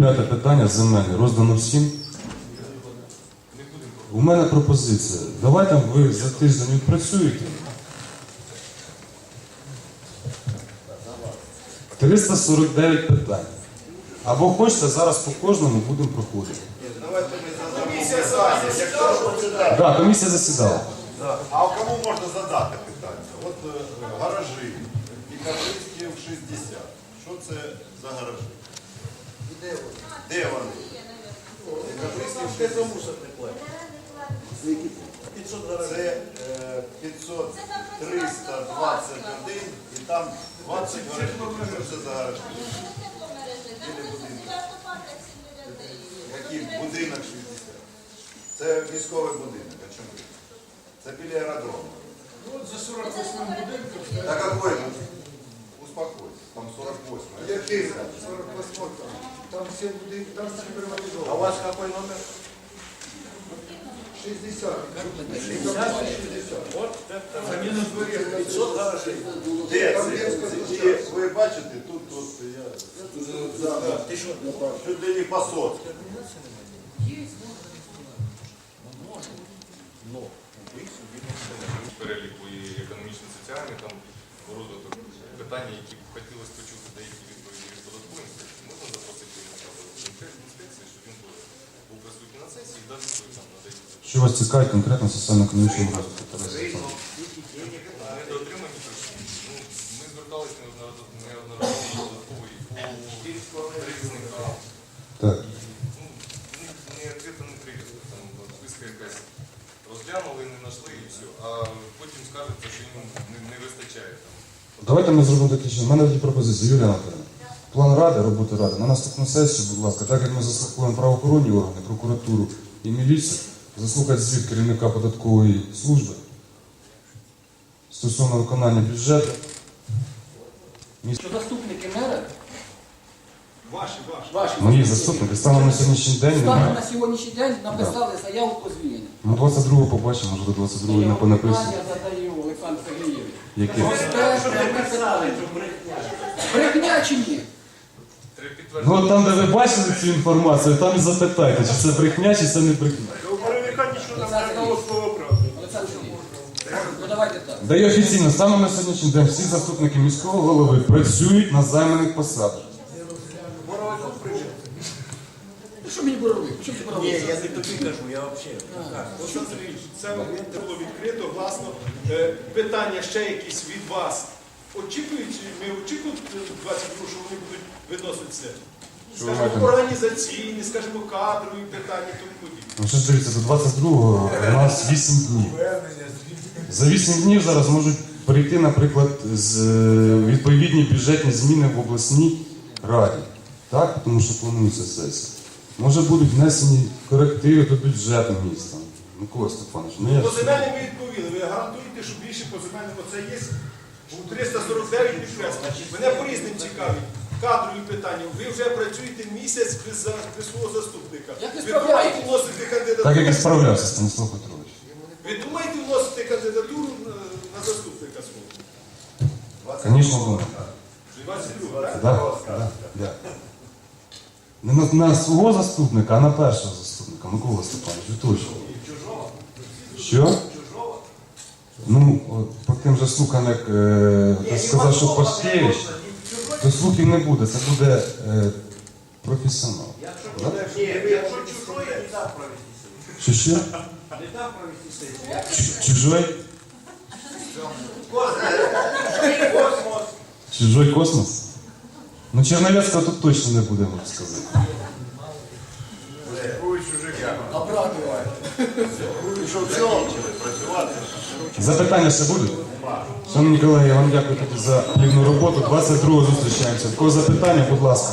П'яте питання земельне. Роздано всім. У мене пропозиція. Давайте ви за тиждень відпрацюєте. 349 питань. Або хочете, зараз по кожному будемо проходити. Комісія зараз, якщо Так, комісія засідала. А кому можна задати питання? От е, гаражі і Капристів 60. Що це за гаражі? Де вони? Капристів 60. Це е, 500, 321 і там 20 гаражів. Це за гаражі? Який будинок 60? Це військовий будинок. А чому? Це біля аеродрому. За Да какой? Успокойся. Там 48. Який? 48 там. Там все будинки, там все А у вас какой номер? 60. 60. Де це? І ви бачите, тут от я... Чуть ли не по сотке. Питання, які б хотілося почути деякі відповіді від податкової інспекції, можна запросити інспекції, щоб він був присутній на сесії і дав відповідь там на деякі питання. Що вас цікавить конкретно соціально-економічному розвитку? Недоотримані. Ну, ми зверталися неодноразово до податкової по різних прав. Так. Ну, не відкрита, не привізка, там списка якась розглянули, не знайшли і все. А потім скажеться, що їм не, не вистачає там. Давайте ми зробимо такі чином. У мене є пропозиція, Юлія Анатолійовна. План ради, роботи ради. На наступну сесію, будь ласка, так як ми заслуховуємо правоохоронні органи, прокуратуру і міліцію, заслухати звіт керівника податкової служби стосовно виконання бюджету. Що заступники мера, Ваші, ваші. ваші Мої заступники станом на сьогоднішній день станом на сьогоднішній день написали заяву про звільнення. Ну, 22-го побачимо, може до 22-го не понаписано. питання задаю. Які? Брехня чи ні? Ну от там, де ви бачили цю інформацію, там і запитайте, чи це брехня, чи це не брехня. У перевіка нічого там не одного слова правди. Олександр Сергійович. Ну давайте так. Даю офіційно, саме на сьогоднішній день всі заступники міського голови працюють на займаних посадах. Ну, Що мені боровик? Що мені боровик? я не тобі кажу, я взагалі. Олександр Сергійович, це було відкрито, власно. Е, Питання ще якісь від вас. Очікують, ми очікуємо 22, що вони будуть виносити це? Що Скажімо, організаційні, скажімо, кадрові питання, тому подібне. Ну що ж дивіться, до 22-го у нас 8 днів. За 8 днів зараз можуть прийти, наприклад, з е, відповідні бюджетні зміни в обласній раді. Так? Тому що планується сесія. Може будуть внесені корективи до бюджету міста. Микола Степанович, ну я По земельним ви відповіли. Ви гарантуєте, що більше по земельним оце є у 349 підкреслень. Мене по різним цікавить. Кадрові питання. Ви вже працюєте місяць без, за- без свого заступника. Як ви думаєте вносити так як і кандидатуру? справлявся Станіслав Петрович. Ви думаєте вносити кандидатуру на, на заступника свого? Звісно, думаю. 22, так? Да. Не на, на свого заступника, а на першого заступника, Микола Степанович, ви точно. Що? Ну, от, по тим же слухам, як е, ти сказав, що Пашкевич, то слухів не буде, це буде е, професіонал. Да? Ні, якщо чужої, не дав провести сесію. Що що? Не дав провести сесію. Чу- Чужой? Космос. Чужой космос? Ну, Черновецького тут точно не буде, можу сказати. Запитання ще будуть? Шановні колеги, я вам дякую за плідну роботу. 22-го зустрічаємося. В кого запитання, будь ласка.